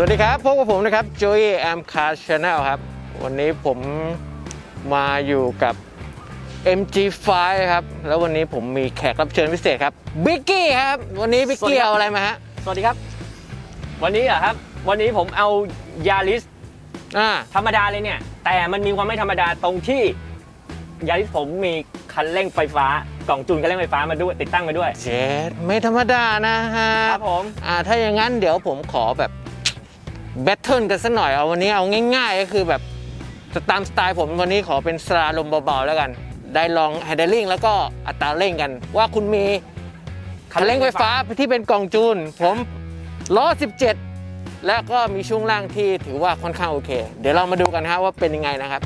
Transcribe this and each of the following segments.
สวัสดีครับ พบกับผมนะครับ Joey Am Car Channel ครับ วันนี้ผมมาอยู่กับ MG5 ครับ แล้ววันนี้ผมมีแขกรับเชิญพิเศษครับบิกกี้ครับ วันนี้บิกสวัสดีกี้ครับเอาอะไรมาฮะ สวัสดีครับ วันนี้เหรอครับ วันนี้ผมเอายาริสอ่าธรรมดาเลยเนี่ย แต่มันมีความไม่ธรรมดาตรงที่ยาริสผมมีคันเร่งไฟฟ้ากล่องจูนคันเร่งไฟฟ้ามาด้วยติดตั้งมาด้วย เจ็ดไม่ธรรมดานะฮะครับผม อ่าถ้าอย่างนั้นเดี๋ยวผมขอแบบ แบทเทิลกันสักหน่อยเอาวันนี้เอาง่าย ๆ ก็คือแบบตามสไตล์ผมวันนี้ขอเป็นสลาลมเบาๆแล้วกัน ได้ลองแฮนด์ลิงแล้วก็อัตราเร่งกัน ว่าคุณมีคันเร่งไฟฟ้าที่เป็นกล่องจูน ผมล้อ 17 และก็มีช่วงล่างที่ถือว่าค่อนข้างโอเค เดี๋ยวเรามาดูกันนะครับว่าเป็นยังไงนะครับ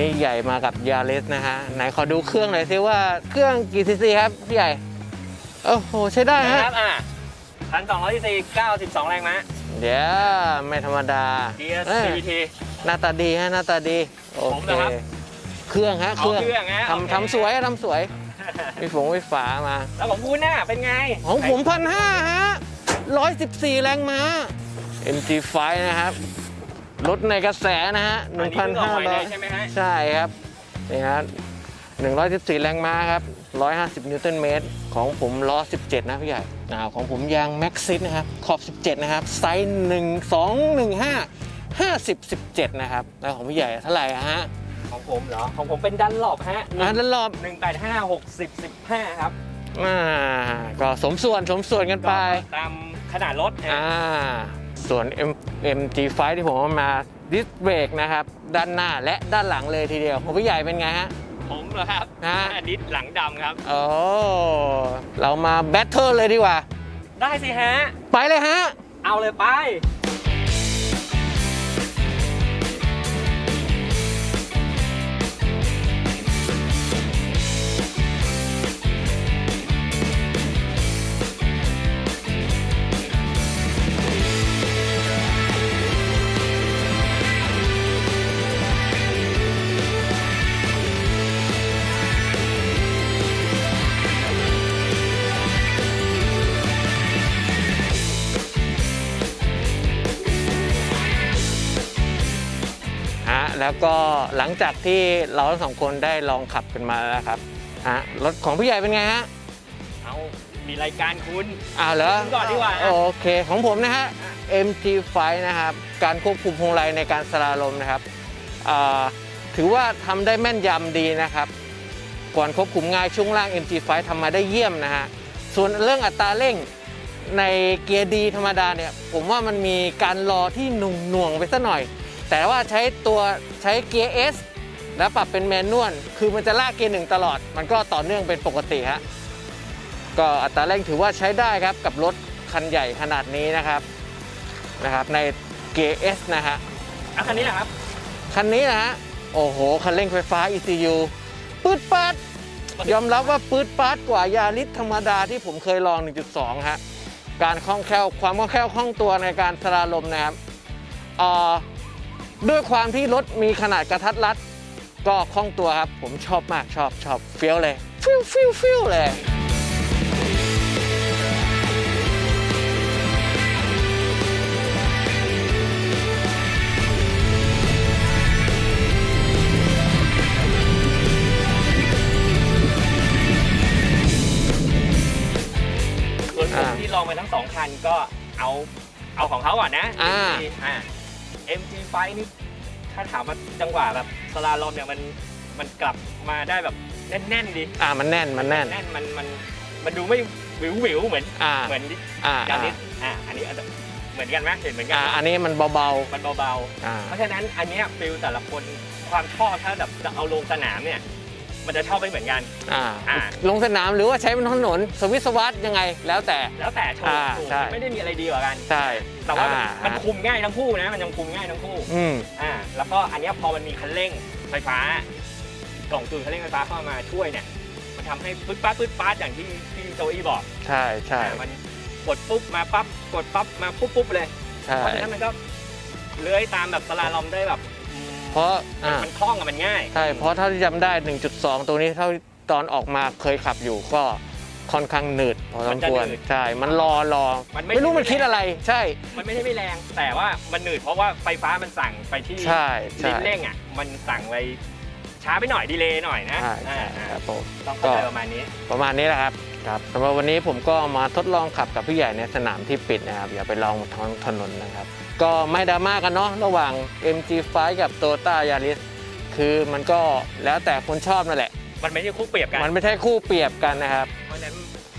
นนี้ใหญ่มากับยาเลสนะฮะ ไหนขอดูเครื่องหน่อยซิว่าเครื่องกี่ซีซีครับพี่ใหญ่ โอ้โห ใช้ได้นะฮะครับอะพันสองร้อยซีเก้าสิบสองแรงม้าเดี๋ยวไม่ธรรมดาเกียร์ เอ้ย CVT หน้าตาดีฮะหน้าตาดี โอผมเคนะครับ เครื่องฮะเครื่องเอาเครื่องฮะโอเค ทำทำสวยทำสวยมีฝงไฟฟ้ามา แล้วของคุณน่ะเป็นไงของผมพันห้าฮะร้อยสิบสี่แรงม้า MG5 นะครับ รถในกระแสนะฮะหอันึ่งนี้พันเพิ่งออกห้าใหม่ร้เลอยยใช่ไหมฮะใช่ครับนี่ฮะ114แรงม้าครับ150นิวตันเมตร ของผมล้อ17นะพี่ใหญ่อ่าของผมยางแม็กซิสนะครับขอบ17นะครับไซส์1 2 1 5 50 17นะครับแล้วของพี่ใหญ่เท่าไหร่อะฮะของผมเหรอ ของผมเป็นดันหลบฮะอ่าด้านรอบหนึ่งแปดห้าหกสิบสิบห้าครับอ่าก็สมส่วนสมส่วนกันไปตามขนาดรถนะอ่า ส่วน M MG5 ที่ผมเอามาดิสเบรกนะครับ ด้านหน้าและด้านหลังเลยทีเดียวของพี่ใหญ่เป็นไงฮะ ผมเหรอครับฮะหน้าดิสหลังดำครับ โอ้เรามาแบทเทิลเลยดีกว่า ได้สิฮะ ไปเลยฮะ เอาเลยไป แล้วก็หลังจากที่เราทั้งสองคนได้ลองขับกันมาแล้วครับฮะรถของพี่ใหญ่เป็นไงฮะเอามีรายการคุณอ้าวเหรอคุณก่อนดีกว่าฮะโอเคของผมนะฮะ MG5 นะครับการควบคุมพวงมาลัยในการสลาลมนะครับอ่าถือว่าทำได้แม่นยำดีนะครับ ก่อนควบคุมง่ายช่วงล่าง MG5 ทำมาได้เยี่ยมนะฮะส่วนเรื่องอัตราเร่งในเกียร์ดีธรรมดาเนี่ยผมว่ามันมีการรอที่หนุ่งหน่วงๆไปสักหน่อย แต่ว่าใช้ตัวใช้เกียร์ S แล้วปรับเป็นแมนนวล คือมันจะลากเกียร์หนึ่งตลอด มันก็ต่อเนื่องเป็นปกติฮะ ก็อัตราเร่งถือว่าใช้ได้ครับกับรถคันใหญ่ขนาดนี้นะครับนะครับ ในเกียร์ S นะฮะเอาคันนี้นะครับ คันนี้นะฮะ โอ้โห คันเร่งไฟฟ้า ECU ปืดปัด ยอมรับว่าปืดปัดกว่ายาริสธรรมดาที่ผมเคยลอง 1.2 ฮะ การคล่องแคล่ว ความคล่องแคล่วคล่องตัวในการสลาลมนะครับเอ่อ ด้วยความที่รถมีขนาดกระทัดรัด ก็คล่องตัวครับ ผมชอบมากชอบชอบเฟี้ยวเลย ฟิวฟิวฟิวเลยส่วนผมอ่าที่ลองไปทั้งสองคันก็เอาเอาของเขาก่อนนะอ่า MG อ่า MG5 นี่ถ้าถามว่าจังหวะแบบสลาลอมเนี่ยมันมันกลับมาได้แบบแน่นๆดีอ่ามันแน่นมันแน่น แน่นมันมันมันดูไม่วิววิวๆเหมือนอ่าเหมือนอ่าจาอ่านิสอ่าอันนี้อาจจะเหมือนกันไหมเห็นเหมือนกัอ่าไหมอันนี้มันเบามันเบาๆอ่าๆเพราะฉะนั้นอันเนี้ยฟิลแต่ละคนความชอบถ้าแบบจะเอาลงสนามเนี่ย มันจะชอบไม่เหมือนกัน อ่าอ่า ลงสนามหรือว่าใช้บนถนนสวิตสวัสดยังไง แล้วแต่ แล้วแต่โชว์อ่าโชว์ใช่ ไม่ได้มีอะไรดีกว่ากัน ใช่แต่ว่ามันอ่มันคุมง่ายทั้งคู่นะ มันยังคุมง่ายทั้งคู่ อืม อ่า แล้วก็อันเนี้ยพอมันมีคันเร่งไฟฟ้ากล่องจูนคันเร่งไฟฟ้าเข้ามาช่วยเนี่ย มันทำให้ปึ๊ดป๊าดปึ๊ดป๊าดอย่างที่ที่โจอี้บอกใช่ใช่อ่ามันกดปุ๊บมาปั๊บ กดปั๊บมาปุ๊บปุ๊บเลย ใช่ เพราะฉะนั้นมันก็เลื้อยตามแบบสลาลอมได้แบบอืม เพราะอ่ามันคล่องอะมันง่าย ใช่เพราะเท่าที่จำได้ 1.2ตัวนี้เท่าที่ตอนออกมาเคยขับอยู่ก็ค่อนข้างหนืดพอสมควรใช่มันรอรอมันไม่ ไม่รู้มันคิดอะไร ใช่ มันไม่ใช่ไม่แรง แต่ว่ามันหนืดเพราะว่าไฟฟ้ามันสั่งไปที่ใช่ใช่ ลิ้นเร่งอะ มันสั่งไปช้าไปหน่อยดีเลย์หน่อยนะใช่ใช่อ่าอ่าครับผมต้องเข้าใจประมาณนี้ ประมาณนี้แหละครับ ครับสำหรับวันนี้ผมก็มาทดลองขับกับพี่ใหญ่ในสนามที่ปิดนะครับ อย่าไปลองท้องถนนนะครับ ก็ไม่ดราม่ากันเนาะระหว่าง MG5 กับ Toyota Yaris คือมันก็แล้วแต่คนชอบนั่นแหละ มันไม่ใช่คู่เปรียบกันมันไม่ใช่คู่เปรียบกันนะครับ เพราะฉะนั้น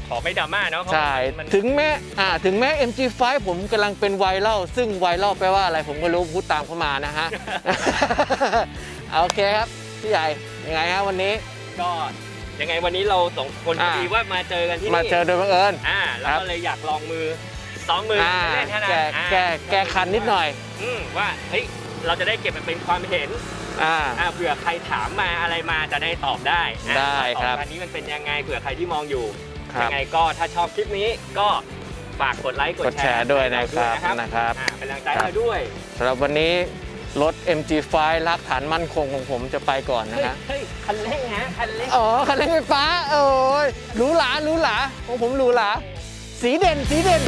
ขอไม่ดราม่าเนาะเพราะใช่ มันถึงแม้อ่าถึงแม้ MG5 ผมกำลังเป็นไวรัลซึ่งไวรัลแปลว่าอะไรผมก็รู้พูดตามเข้ามานะฮะ โอเคครับพี่ใหญ่ยังไงฮะวันนี้ ก็ ยังไงวันนี้เราสองคนพอ่าอดีว่ามาเจอกันที่นี่มาเจอโดยบังเอิญอ่าแล้วครับก็เลยอยากลองมือซ้อมมืออ่าเล่นๆแค่นั้นแก้อ่าแก้แก้คันนิดหน่อยอืมว่าเฮ้ยเราจะได้เก็บมันเป็นความเห็นอ่าอ่าเผื่อใครถามมาอะไรมาจะได้ตอบได้อะได้ครับว่าตอบอันนี้มันเป็นยังไงเผื่อใครที่มองอยู่ครัยับงไงก็ถ้าชอบคลิปนี้ก็ฝากกดไลค์กกดดแชแชร์ร์ด้วยนะให้คเารับนะครับอ่าเป็นกำลังใจครับให้เราด้วยสำหรับวันนี้ รถ MG5 รักฐานมั่นคงของผมจะไปก่อนนะเฮ้ยฮะ เฮ้ยคันเร่งฮะคันเร่งอ๋อ คันเร่งไฟฟ้า โอ้ยหรูหราหรูหราของผมหรูหรา สีเด่น สีเด่น